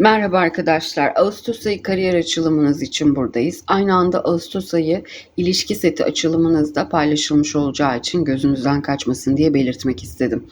Merhaba arkadaşlar. Ağustos ayı kariyer açılımınız için buradayız. Aynı anda Ağustos ayı ilişki seti açılımınızda paylaşılmış olacağı için gözünüzden kaçmasın diye belirtmek istedim.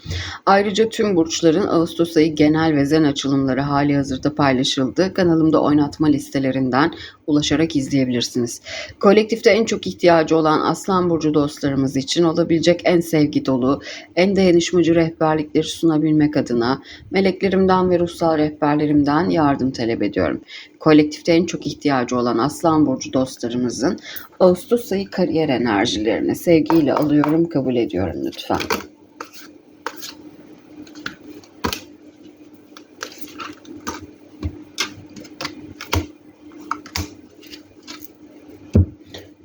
Ayrıca tüm burçların Ağustos ayı genel ve zen açılımları hali hazırda paylaşıldı. Kanalımda oynatma listelerinden ulaşarak izleyebilirsiniz. Kolektifte en çok ihtiyacı olan Aslan Burcu dostlarımız için olabilecek en sevgi dolu, en dayanışmacı rehberlikleri sunabilmek adına meleklerimden ve ruhsal rehberlerimden yardım talep ediyorum. Kolektifte en çok ihtiyacı olan Aslan Burcu dostlarımızın Ağustos ayı kariyer enerjilerini sevgiyle alıyorum, kabul ediyorum lütfen.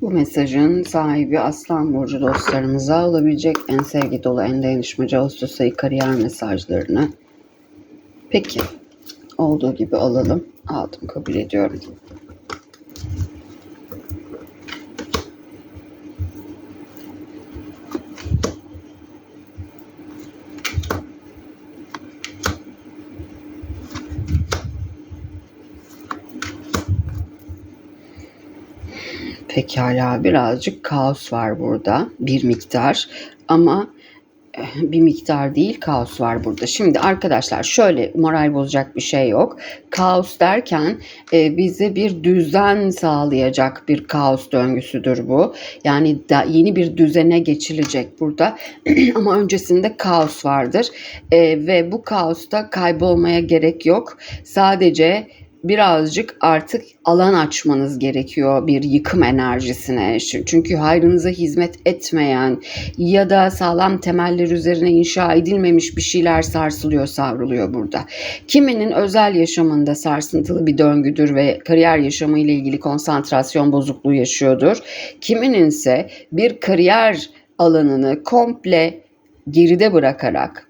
Bu mesajın sahibi Aslan Burcu dostlarımıza alabilecek en sevgi dolu, en dayanışmacı Ağustos ayı kariyer mesajlarını. Peki, olduğu gibi alalım. Aldım, kabul ediyorum. Pekala birazcık kaos var burada bir miktar ama eh, bir miktar değil kaos var burada. Şimdi arkadaşlar şöyle moral bozacak bir şey yok. Kaos derken e, bize bir düzen sağlayacak bir kaos döngüsüdür bu. Yani da, yeni bir düzene geçilecek burada ama öncesinde kaos vardır E, ve bu kaosta kaybolmaya gerek yok. Sadece birazcık artık alan açmanız gerekiyor bir yıkım enerjisine. Çünkü hayrınıza hizmet etmeyen ya da sağlam temeller üzerine inşa edilmemiş bir şeyler sarsılıyor, savruluyor burada. Kiminin özel yaşamında sarsıntılı bir döngüdür ve kariyer yaşamı ile ilgili konsantrasyon bozukluğu yaşıyordur. Kiminin ise bir kariyer alanını komple geride bırakarak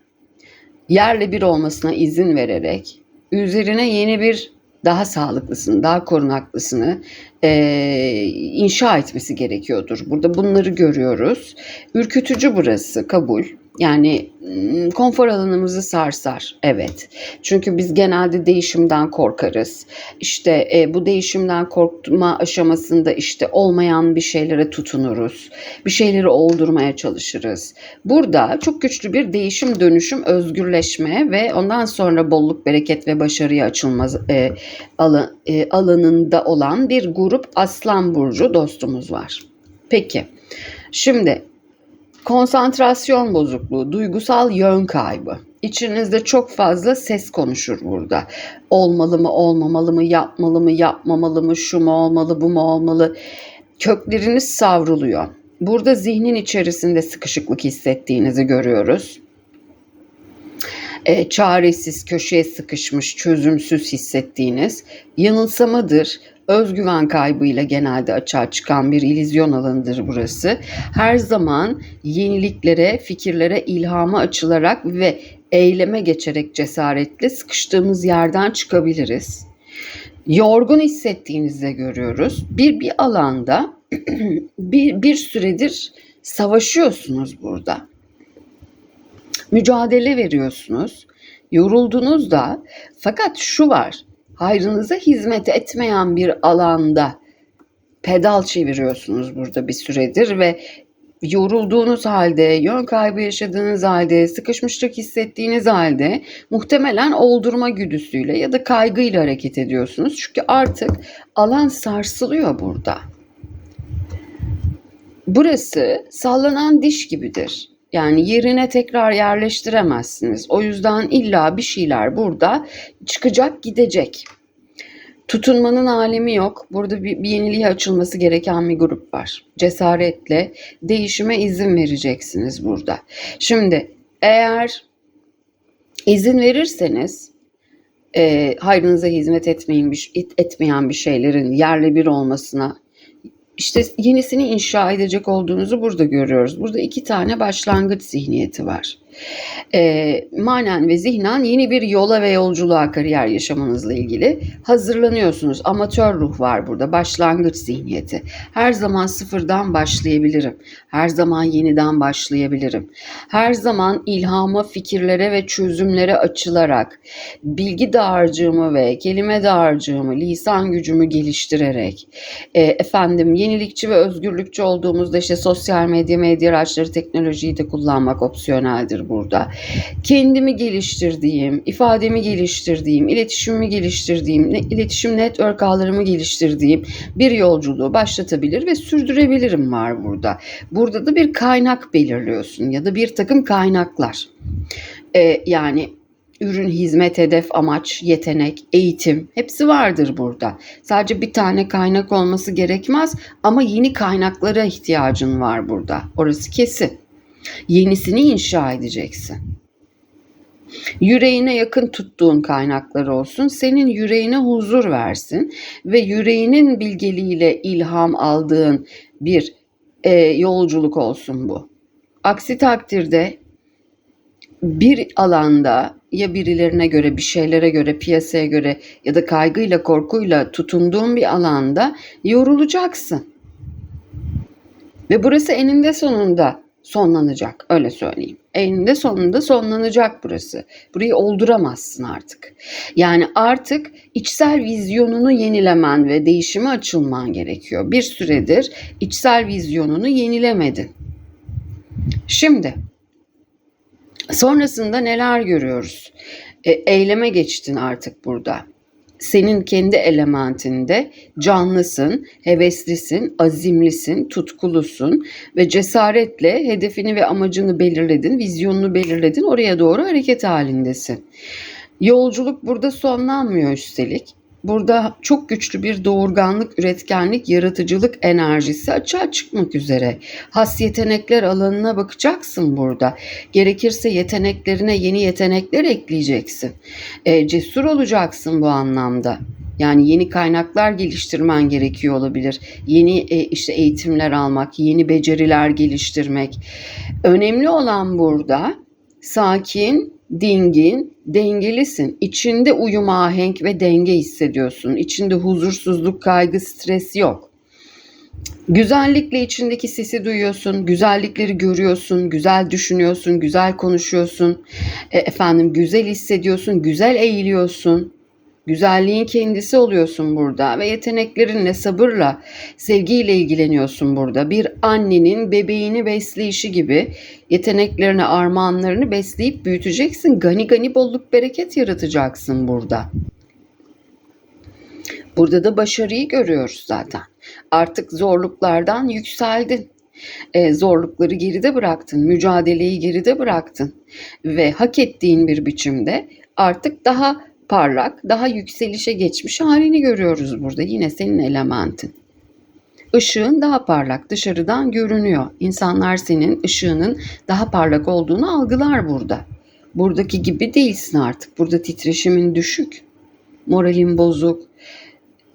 yerle bir olmasına izin vererek üzerine yeni bir daha sağlıklısını, daha korunaklısını e, inşa etmesi gerekiyordur. Burada bunları görüyoruz. Ürkütücü burası, kabul. Yani konfor alanımızı sarsar. Evet. Çünkü biz genelde değişimden korkarız. İşte e, bu değişimden korkma aşamasında işte olmayan bir şeylere tutunuruz. Bir şeyleri oldurmaya çalışırız. Burada çok güçlü bir değişim, dönüşüm, özgürleşme ve ondan sonra bolluk, bereket ve başarıya açılma e, alan, e, alanında olan bir grup Aslan Burcu dostumuz var. Peki. Şimdi Konsantrasyon bozukluğu, duygusal yön kaybı. İçinizde çok fazla ses konuşur burada. Olmalı mı, olmamalı mı, yapmalı mı, yapmamalı mı, şu mu olmalı, bu mu olmalı? Kökleriniz savruluyor. Burada zihnin içerisinde sıkışıklık hissettiğinizi görüyoruz. E, çaresiz, köşeye sıkışmış, çözümsüz hissettiğiniz yanılsamadır özgüven kaybıyla genelde açığa çıkan bir ilizyon alanıdır burası. Her zaman yeniliklere, fikirlere ilhama açılarak ve eyleme geçerek cesaretle sıkıştığımız yerden çıkabiliriz. Yorgun hissettiğinizde görüyoruz. Bir bir alanda bir, bir süredir savaşıyorsunuz burada. Mücadele veriyorsunuz. Yoruldunuz da fakat şu var hayrınıza hizmet etmeyen bir alanda pedal çeviriyorsunuz burada bir süredir ve yorulduğunuz halde, yön kaybı yaşadığınız halde, sıkışmışlık hissettiğiniz halde muhtemelen oldurma güdüsüyle ya da kaygıyla hareket ediyorsunuz. Çünkü artık alan sarsılıyor burada. Burası sallanan diş gibidir. Yani yerine tekrar yerleştiremezsiniz. O yüzden illa bir şeyler burada çıkacak gidecek. Tutunmanın alemi yok. Burada bir, bir yeniliğe açılması gereken bir grup var. Cesaretle değişime izin vereceksiniz burada. Şimdi eğer izin verirseniz e, hayrınıza hizmet etmeyin etmeyen bir şeylerin yerle bir olmasına işte yenisini inşa edecek olduğunuzu burada görüyoruz. Burada iki tane başlangıç zihniyeti var. E, manen ve zihnen yeni bir yola ve yolculuğa kariyer yaşamanızla ilgili hazırlanıyorsunuz. Amatör ruh var burada, başlangıç zihniyeti. Her zaman sıfırdan başlayabilirim. Her zaman yeniden başlayabilirim. Her zaman ilhama, fikirlere ve çözümlere açılarak, bilgi dağarcığımı ve kelime dağarcığımı, lisan gücümü geliştirerek, e, efendim yenilikçi ve özgürlükçü olduğumuzda işte sosyal medya, medya araçları, teknolojiyi de kullanmak opsiyoneldir burada. Kendimi geliştirdiğim, ifademi geliştirdiğim, iletişimimi geliştirdiğim, iletişim network ağlarımı geliştirdiğim bir yolculuğu başlatabilir ve sürdürebilirim var burada. Burada da bir kaynak belirliyorsun ya da bir takım kaynaklar. E, yani ürün, hizmet, hedef, amaç, yetenek, eğitim hepsi vardır burada. Sadece bir tane kaynak olması gerekmez ama yeni kaynaklara ihtiyacın var burada. Orası kesin. Yenisini inşa edeceksin. Yüreğine yakın tuttuğun kaynaklar olsun. Senin yüreğine huzur versin ve yüreğinin bilgeliğiyle ilham aldığın bir e, yolculuk olsun bu. Aksi takdirde bir alanda ya birilerine göre, bir şeylere göre, piyasaya göre ya da kaygıyla, korkuyla tutunduğun bir alanda yorulacaksın. Ve burası eninde sonunda sonlanacak. Öyle söyleyeyim. Eninde sonunda sonlanacak burası. Burayı olduramazsın artık. Yani artık içsel vizyonunu yenilemen ve değişime açılman gerekiyor. Bir süredir içsel vizyonunu yenilemedin. Şimdi Sonrasında neler görüyoruz? E, eyleme geçtin artık burada. Senin kendi elementinde canlısın, heveslisin, azimlisin, tutkulusun ve cesaretle hedefini ve amacını belirledin, vizyonunu belirledin, oraya doğru hareket halindesin. Yolculuk burada sonlanmıyor üstelik. Burada çok güçlü bir doğurganlık, üretkenlik, yaratıcılık enerjisi açığa çıkmak üzere. Has yetenekler alanına bakacaksın burada. Gerekirse yeteneklerine yeni yetenekler ekleyeceksin. E, cesur olacaksın bu anlamda. Yani yeni kaynaklar geliştirmen gerekiyor olabilir. Yeni e, işte eğitimler almak, yeni beceriler geliştirmek. Önemli olan burada sakin, dingin, dengelisin. İçinde uyum, ahenk ve denge hissediyorsun. İçinde huzursuzluk, kaygı, stres yok. Güzellikle içindeki sesi duyuyorsun, güzellikleri görüyorsun, güzel düşünüyorsun, güzel konuşuyorsun, e, efendim güzel hissediyorsun, güzel eğiliyorsun. Güzelliğin kendisi oluyorsun burada ve yeteneklerinle, sabırla, sevgiyle ilgileniyorsun burada. Bir annenin bebeğini besleyişi gibi yeteneklerini, armağanlarını besleyip büyüteceksin. Gani gani bolluk bereket yaratacaksın burada. Burada da başarıyı görüyoruz zaten. Artık zorluklardan yükseldin. E, zorlukları geride bıraktın, mücadeleyi geride bıraktın ve hak ettiğin bir biçimde artık daha parlak, daha yükselişe geçmiş halini görüyoruz burada. Yine senin elementin. Işığın daha parlak dışarıdan görünüyor. İnsanlar senin ışığının daha parlak olduğunu algılar burada. Buradaki gibi değilsin artık. Burada titreşimin düşük. Moralin bozuk.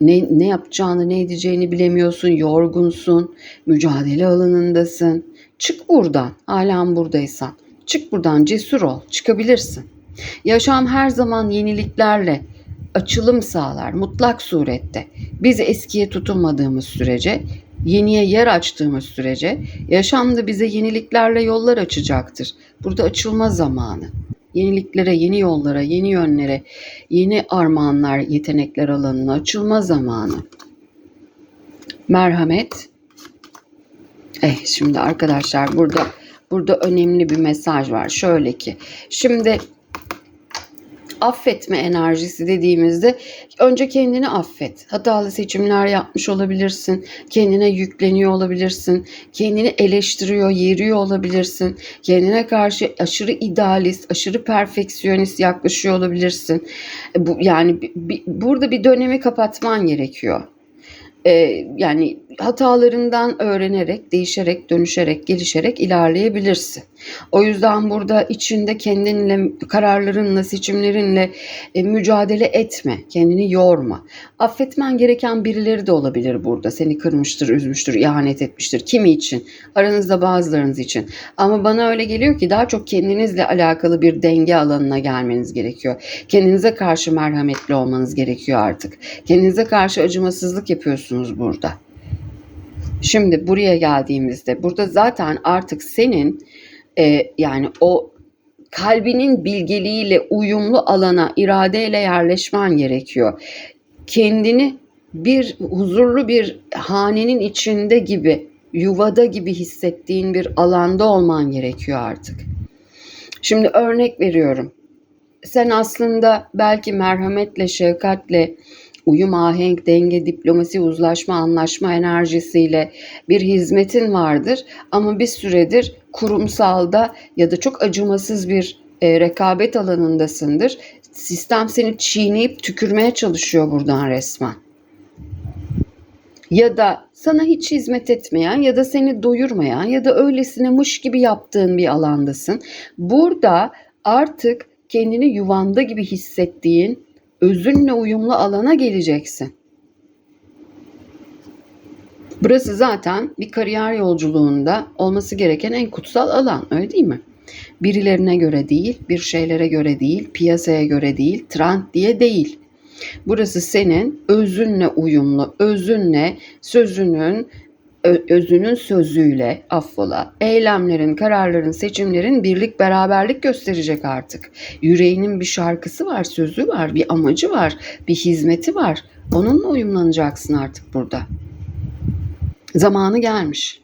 Ne, ne yapacağını ne edeceğini bilemiyorsun. Yorgunsun. Mücadele alanındasın. Çık buradan. Halen buradaysan. Çık buradan cesur ol. Çıkabilirsin. Yaşam her zaman yeniliklerle açılım sağlar mutlak surette. Biz eskiye tutunmadığımız sürece, yeniye yer açtığımız sürece yaşam da bize yeniliklerle yollar açacaktır. Burada açılma zamanı. Yeniliklere, yeni yollara, yeni yönlere, yeni armağanlar, yetenekler alanına açılma zamanı. Merhamet. Eh şimdi arkadaşlar burada burada önemli bir mesaj var. Şöyle ki şimdi affetme enerjisi dediğimizde önce kendini affet. Hatalı seçimler yapmış olabilirsin. Kendine yükleniyor olabilirsin. Kendini eleştiriyor, yeriyor olabilirsin. Kendine karşı aşırı idealist, aşırı perfeksiyonist yaklaşıyor olabilirsin. Bu yani burada bir dönemi kapatman gerekiyor. E, yani hatalarından öğrenerek, değişerek, dönüşerek, gelişerek ilerleyebilirsin. O yüzden burada içinde kendinle, kararlarınla, seçimlerinle e, mücadele etme, kendini yorma. Affetmen gereken birileri de olabilir burada. Seni kırmıştır, üzmüştür, ihanet etmiştir. Kimi için? Aranızda bazılarınız için. Ama bana öyle geliyor ki daha çok kendinizle alakalı bir denge alanına gelmeniz gerekiyor. Kendinize karşı merhametli olmanız gerekiyor artık. Kendinize karşı acımasızlık yapıyorsunuz burada. Şimdi buraya geldiğimizde burada zaten artık senin e, yani o kalbinin bilgeliğiyle uyumlu alana iradeyle yerleşmen gerekiyor. Kendini bir huzurlu bir hanenin içinde gibi, yuvada gibi hissettiğin bir alanda olman gerekiyor artık. Şimdi örnek veriyorum. Sen aslında belki merhametle, şefkatle, uyum, ahenk, denge, diplomasi, uzlaşma, anlaşma enerjisiyle bir hizmetin vardır. Ama bir süredir kurumsalda ya da çok acımasız bir e, rekabet alanındasındır. Sistem seni çiğneyip tükürmeye çalışıyor buradan resmen. Ya da sana hiç hizmet etmeyen ya da seni doyurmayan ya da öylesine mış gibi yaptığın bir alandasın. Burada artık kendini yuvanda gibi hissettiğin özünle uyumlu alana geleceksin. Burası zaten bir kariyer yolculuğunda olması gereken en kutsal alan, öyle değil mi? Birilerine göre değil, bir şeylere göre değil, piyasaya göre değil, trend diye değil. Burası senin özünle uyumlu, özünle, sözünün, özünün sözüyle, affola, eylemlerin, kararların, seçimlerin birlik beraberlik gösterecek artık. Yüreğinin bir şarkısı var, sözü var, bir amacı var, bir hizmeti var. Onunla uyumlanacaksın artık burada. Zamanı gelmiş.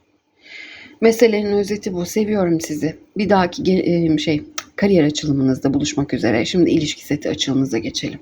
Meselenin özeti bu. Seviyorum sizi. Bir dahaki e, şey kariyer açılımınızda buluşmak üzere. Şimdi ilişki seti açılımınıza geçelim.